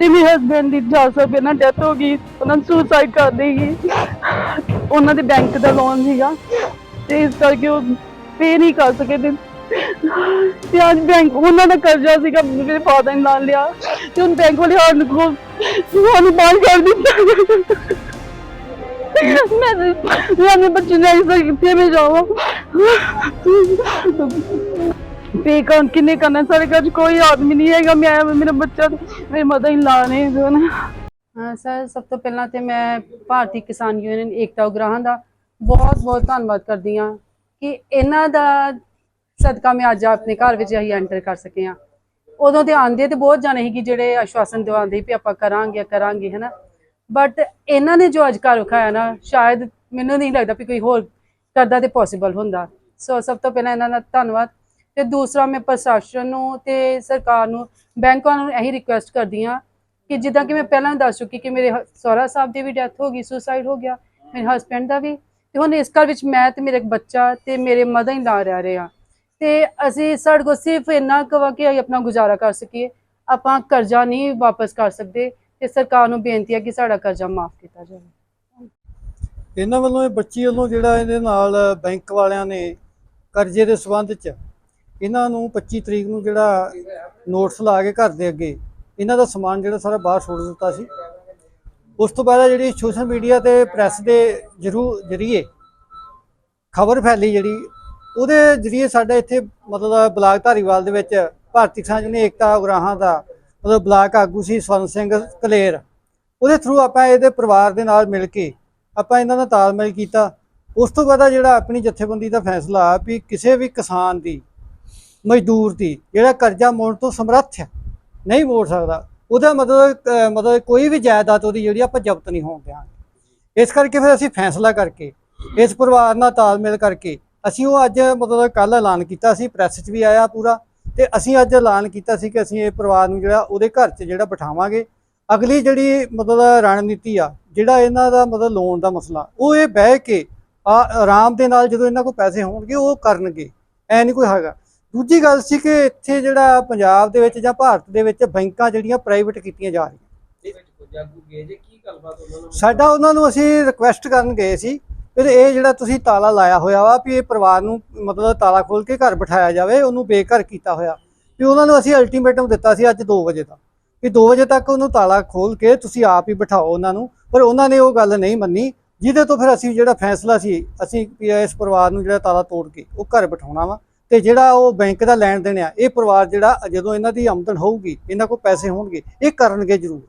ਤੇ ਮੇਰੇ ਹਸਬੰਡ ਦੀ 400 ਰੁਪਏ ਨਾਲ ਡੈਥ ਹੋ ਗਈ, ਉਹਨਾਂ ਨੇ ਸੁਸਾਈਡ ਕਰ ਲਈ ਉਹਨਾਂ ਦੇ ਬੈਂਕ ਦਾ ਲੋਨ ਸੀਗਾ ਤੇ ਇਸ ਕਰਕੇ ਉਹ ਪੇ ਨਹੀਂ ਕਰ ਸਕੇ ਤੇ ਤੇ ਅੱਜ ਬੈਂਕ ਉਹਨਾਂ ਦਾ ਕਰਜ਼ਾ ਸੀਗਾ, ਮੇਰੇ ਫਾਦਰ ਨੇ ਲਾ ਲਿਆ ਤੇ ਹੁਣ ਬੈਂਕ ਵਾਲੇ ਸਾਨੂੰ ਕੋਲ ਸਾਨੂੰ ਬਾਹਰ ਕਰ ਦਿੱਤਾ ਮੈਂ ਮੈਂ ਬੱਚੇ ਨੂੰ ਇਸ ਮੈਂ ਜਾਵਾਂ। ਪੇ ਕੌਣ ਕਿੰਨੇ ਕਰਨਾ? ਸਾਡੇ ਘਰ 'ਚ ਕੋਈ ਆਦਮੀ ਹੈਗਾ। ਮੈਂ, ਮੇਰਾ ਬੱਚਾ, ਮੇਰੇ ਮਦਰ ਹੀ ਲਾ ਨੇ ਦੋਨ ਹਾਂ, ਸਰ, ਸਭ ਤੋਂ ਪਹਿਲਾਂ ਤੇ ਮੈਂ ਭਾਰਤੀ ਕਿਸਾਨ ਯੂਨੀਅਨ ਏਕਤਾ ਉਗਰਾਹਾਂ ਦਾ ਬਹੁਤ ਬਹੁਤ ਧੰਨਵਾਦ ਕਰਦੀ ਹਾਂ ਕਿ ਇਹਨਾਂ ਦਾ ਸਦਕਾ ਮੈਂ ਅੱਜ ਆਪਣੇ ਘਰ ਵਿੱਚ ਅਸੀਂ ਐਂਟਰ ਕਰ ਸਕੇ ਹਾਂ। ਉਦੋਂ ਤੇ ਆਂਦੇ ਤੇ ਬਹੁਤ ਜਾਣੇ ਸੀ ਕਿ ਜਿਹੜੇ ਆਸ਼ਵਾਸਨ ਦਿਵਾਉਂਦੇ ਵੀ ਆਪਾਂ ਕਰਾਂਗੇ ਕਰਾਂਗੇ, ਹੈਨਾ। ਬਟ ਇਹਨਾਂ ਨੇ ਜੋ ਅੱਜ ਘਰ ਵਿਖਾਇਆ ਨਾ, ਸ਼ਾਇਦ ਮੈਨੂੰ ਨਹੀਂ ਲੱਗਦਾ ਵੀ ਕੋਈ ਹੋਰ ਕਰਦਾ ਤੇ ਪੋਸੀਬਲ ਹੁੰਦਾ। ਸੋ ਸਭ ਤੋਂ ਪਹਿਲਾਂ ਇਹਨਾਂ ਦਾ ਧੰਨਵਾਦ। ਤੇ ਦੂਸਰਾ ਮੈਂ ਪ੍ਰਸ਼ਾਸਨ ਨੂੰ ਤੇ ਸਰਕਾਰ ਨੂੰ, ਬੈਂਕਾਂ ਨੂੰ ਇਹੀ ਰਿਕੁਐਸਟ ਕਰਦੀ ਹਾਂ ਕਿ ਜਿੱਦਾਂ ਕਿ ਮੈਂ ਪਹਿਲਾਂ ਦੱਸ ਚੁੱਕੀ ਕਿ ਮੇਰੇ ਹ- ਸਹੁਰਾ ਸਾਹਿਬ ਦੀ ਵੀ ਡੈਥ ਹੋ ਗਈ ਸੁਸਾਈਡ ਹੋ ਗਿਆ, ਮੇਰੇ ਹਸਬੰਡ ਦਾ ਵੀ। ਤੇ ਹੁਣ ਇਸ ਘਰ ਵਿੱਚ ਮੈਂ ਤੇ ਮੇਰੇ ਇੱਕ ਬੱਚਾ ਤੇ ਮੇਰੇ ਮਦਰ ਹੀ ਲਾ ਰਹਿ ਰਹੇ ਆ ਤੇ ਅਸੀਂ ਸਾਡੇ ਕੋਲ ਸਿਰਫ ਇੰਨਾ ਕਵਾ ਕਿ ਅਸੀਂ ਆਪਣਾ ਗੁਜ਼ਾਰਾ ਕਰ ਸਕੀਏ। ਆਪਾਂ ਕਰਜ਼ਾ ਨਹੀਂ ਵਾਪਸ ਕਰ ਸਕਦੇ ਤੇ ਸਰਕਾਰ ਨੂੰ ਬੇਨਤੀ ਹੈ ਕਿ ਸਾਡਾ ਕਰਜ਼ਾ ਮਾਫ ਕੀਤਾ ਜਾਵੇ। ਇਹਨਾਂ ਵੱਲੋਂ ਇਹ ਬੱਚੀ ਵੱਲੋਂ ਜਿਹੜਾ ਇਹਦੇ ਨਾਲ ਬੈਂਕ ਵਾਲਿਆਂ ਨੇ ਕਰਜ਼ੇ ਦੇ ਸਬੰਧ 'ਚ ਇਹਨਾਂ ਨੂੰ 25 ਤਰੀਕ ਨੂੰ ਜਿਹੜਾ ਨੋਟਿਸ ਲਾ ਕੇ ਘਰ ਦੇ ਅੱਗੇ, ਇਹਨਾਂ ਦਾ ਸਮਾਨ ਜਿਹੜਾ ਸਾਰਾ ਬਾਹਰ ਸੁੱਟ ਦਿੱਤਾ ਸੀ। ਉਸ ਤੋਂ ਬਾਅਦ ਜਿਹੜੀ ਸੋਸ਼ਲ ਮੀਡੀਆ ਤੇ ਪ੍ਰੈਸ ਦੇ ਜਰੂ, ਜਰੀਏ ਖਬਰ ਫੈਲੀ ਜਿਹੜੀ, ਉਹਦੇ ਜਰੀਏ ਸਾਡਾ ਇੱਥੇ ਮਤਲਬ ਬਲਾਕ ਧਾਰੀਵਾਲ ਦੇ ਵਿੱਚ ਭਾਰਤੀ ਕਿਸਾਨ ਯੂਨੀਅਨ ਏਕਤਾ ਉਗਰਾਹਾਂ ਦਾ ਮਤਲਬ ਬਲਾਕ ਆਗੂ ਸੀ ਸਵਰਨ ਸਿੰਘ ਕਲੇਰ। ਉਹਦੇ ਥਰੂ ਆਪਾਂ ਇਹਦੇ ਪਰਿਵਾਰ ਦੇ ਨਾਲ ਮਿਲ ਕੇ ਆਪਾਂ ਇਹਨਾਂ ਦਾ ਤਾਲਮੇਲ ਕੀਤਾ। ਉਸ ਤੋਂ ਬਾਅਦ ਜਿਹੜਾ ਆਪਣੀ ਜਥੇਬੰਦੀ ਦਾ ਫੈਸਲਾ ਆ ਵੀ ਕਿਸੇ ਵੀ ਕਿਸਾਨ ਦੀ ਮਜ਼ਦੂਰ ਦੀ, ਜਿਹੜਾ ਕਰਜ਼ਾ ਮੋੜਨ ਤੋਂ ਸਮਰੱਥ ਹੈ, ਨਹੀਂ ਮੋੜ ਸਕਦਾ। ਉਹਦਾ ਮਤਲਬ ਮਤਲਬ ਕੋਈ ਵੀ ਜਾਇਦਾਦ ਉਹਦੀ ਜਿਹੜੀ ਆਪਾਂ ਜ਼ਬਤ ਨਹੀਂ ਹੋਣ ਦਿਆਂਗੇ। ਇਸ ਕਰਕੇ ਫਿਰ ਅਸੀਂ ਫੈਸਲਾ ਕਰਕੇ, ਇਸ ਪਰਿਵਾਰ ਨਾਲ ਤਾਲਮੇਲ ਕਰਕੇ, ਅਸੀਂ ਉਹ ਅੱਜ ਮਤਲਬ ਕੱਲ ਐਲਾਨ ਕੀਤਾ ਸੀ, ਪ੍ਰੈਸ 'ਚ ਵੀ ਆਇਆ ਪੂਰਾ, ਤੇ ਅਸੀਂ ਅੱਜ ਐਲਾਨ ਕੀਤਾ ਸੀ ਕਿ ਅਸੀਂ ਇਹ ਪਰਿਵਾਰ ਨੂੰ ਜਿਹੜਾ ਉਹਦੇ ਘਰ 'ਚ ਜਿਹੜਾ ਬਿਠਾਵਾਂਗੇ। ਅਗਲੀ ਜਿਹੜੀ ਮਤਲਬ ਰਣਨੀਤੀ ਆ, ਜਿਹੜਾ ਇਹਨਾਂ ਦਾ ਮਤਲਬ ਲੋਨ ਦਾ ਮਸਲਾ, ਉਹ ਇਹ ਬਹਿ ਕੇ ਆ, ਆਰਾਮ ਦੇ ਨਾਲ ਜਦੋਂ ਇਹਨਾਂ ਕੋਲ ਪੈਸੇ ਹੋਣਗੇ, ਉਹ ਕਰਨਗੇ। ਐ ਨਹੀਂ ਕੋਈ ਹੈਗਾ। ਦੂਜੀ ਗੱਲ ਸੀ ਕਿ ਇੱਥੇ ਜਿਹੜਾ ਪੰਜਾਬ ਦੇ ਵਿੱਚ ਜਾਂ ਭਾਰਤ ਦੇ ਵਿੱਚ ਬੈਂਕਾਂ ਜਿਹੜੀਆਂ ਪ੍ਰਾਈਵੇਟ ਕੀਤੀਆਂ ਜਾ ਰਹੀਆਂ। ਸਾਡਾ ਉਹਨਾਂ ਨੂੰ ਅਸੀਂ ਰਿਕੁਐਸਟ ਕਰਨ ਗਏ ਸੀ ਵੀ ਇਹ ਜਿਹੜਾ ਤੁਸੀਂ ਤਾਲਾ ਲਾਇਆ ਹੋਇਆ ਵਾ ਵੀ ਇਹ ਪਰਿਵਾਰ ਨੂੰ ਮਤਲਬ ਤਾਲਾ ਖੋਲ ਕੇ ਘਰ ਬਿਠਾਇਆ ਜਾਵੇ, ਉਹਨੂੰ ਬੇਘਰ ਕੀਤਾ ਹੋਇਆ। ਵੀ ਉਹਨਾਂ ਨੂੰ ਅਸੀਂ ਅਲਟੀਮੇਟਮ ਦਿੱਤਾ ਸੀ ਅੱਜ 2 ਵਜੇ ਦਾ ਵੀ 2 ਵਜੇ ਤੱਕ ਉਹਨੂੰ ਤਾਲਾ ਖੋਲ ਕੇ ਤੁਸੀਂ ਆਪ ਹੀ ਬਿਠਾਓ ਉਹਨਾਂ ਨੂੰ। ਪਰ ਉਹਨਾਂ ਨੇ ਉਹ ਗੱਲ ਨਹੀਂ ਮੰਨੀ, ਜਿਹਦੇ ਤੋਂ ਫਿਰ ਅਸੀਂ ਜਿਹੜਾ ਫੈਸਲਾ ਸੀ, ਅਸੀਂ ਵੀ ਇਸ ਪਰਿਵਾਰ ਨੂੰ ਜਿਹੜਾ ਤਾਲਾ ਤੋੜ ਕੇ ਉਹ ਘਰ ਬਿਠਾਉਣਾ ਵਾ। ਤੇ ਜਿਹੜਾ ਉਹ ਬੈਂਕ ਦਾ ਲੈਣ ਦੇਣ ਆ, ਇਹ ਪਰਿਵਾਰ ਜਿਹੜਾ ਜਦੋਂ ਇਹਨਾਂ ਦੀ ਆਮਦਨ ਹੋਊਗੀ, ਇਹਨਾਂ ਕੋਲ ਪੈਸੇ ਹੋਣਗੇ, ਇਹ ਕਰਨਗੇ ਜ਼ਰੂਰ।